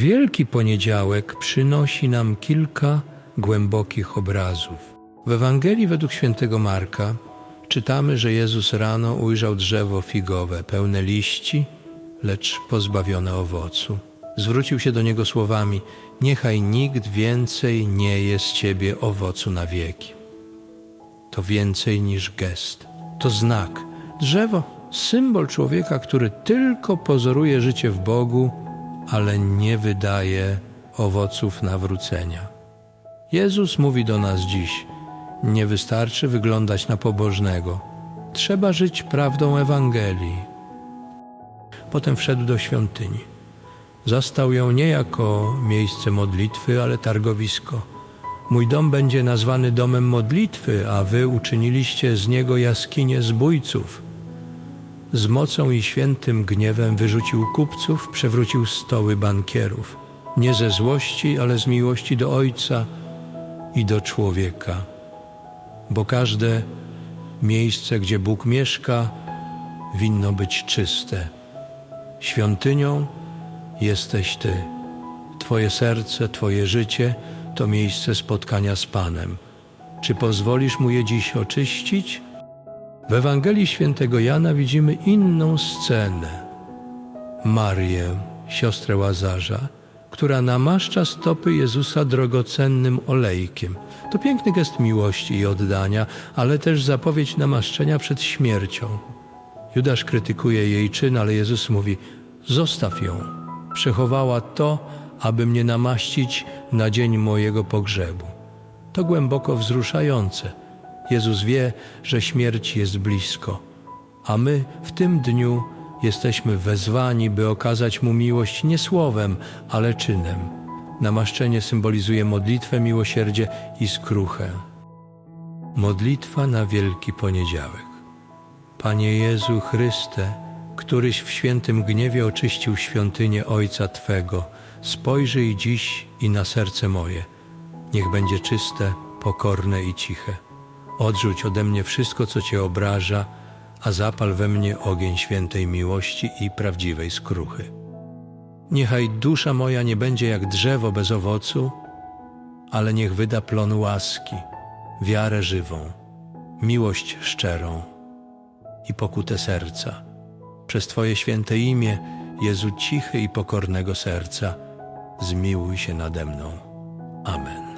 Wielki Poniedziałek przynosi nam kilka głębokich obrazów. W Ewangelii według świętego Marka czytamy, że Jezus rano ujrzał drzewo figowe, pełne liści, lecz pozbawione owocu. Zwrócił się do niego słowami: Niechaj nikt więcej nie je z ciebie owocu na wieki. To więcej niż gest, to znak. Drzewo, symbol człowieka, który tylko pozoruje życie w Bogu, ale nie wydaje owoców nawrócenia. Jezus mówi do nas dziś: Nie wystarczy wyglądać na pobożnego, trzeba żyć prawdą Ewangelii. Potem wszedł do świątyni. Zastał ją nie jako miejsce modlitwy, ale targowisko. Mój dom będzie nazwany domem modlitwy, a wy uczyniliście z niego jaskinię zbójców. Z mocą i świętym gniewem wyrzucił kupców, przewrócił stoły bankierów. Nie ze złości, ale z miłości do Ojca i do człowieka. Bo każde miejsce, gdzie Bóg mieszka, winno być czyste. Świątynią jesteś Ty. Twoje serce, Twoje życie to miejsce spotkania z Panem. Czy pozwolisz Mu je dziś oczyścić? W Ewangelii świętego Jana widzimy inną scenę. Marię, siostrę Łazarza, która namaszcza stopy Jezusa drogocennym olejkiem. To piękny gest miłości i oddania, ale też zapowiedź namaszczenia przed śmiercią. Judasz krytykuje jej czyn, ale Jezus mówi: Zostaw ją. Przechowała to, aby mnie namaścić na dzień mojego pogrzebu. To głęboko wzruszające. Jezus wie, że śmierć jest blisko, a my w tym dniu jesteśmy wezwani, by okazać Mu miłość nie słowem, ale czynem. Namaszczenie symbolizuje modlitwę, miłosierdzie i skruchę. Modlitwa na Wielki Poniedziałek. Panie Jezu Chryste, któryś w świętym gniewie oczyścił świątynię Ojca Twego, spojrzyj dziś i na serce moje. Niech będzie czyste, pokorne i ciche. Odrzuć ode mnie wszystko, co Cię obraża, a zapal we mnie ogień świętej miłości i prawdziwej skruchy. Niechaj dusza moja nie będzie jak drzewo bez owocu, ale niech wyda plon łaski, wiarę żywą, miłość szczerą i pokutę serca. Przez Twoje święte imię, Jezu cichy i pokornego serca, zmiłuj się nade mną. Amen.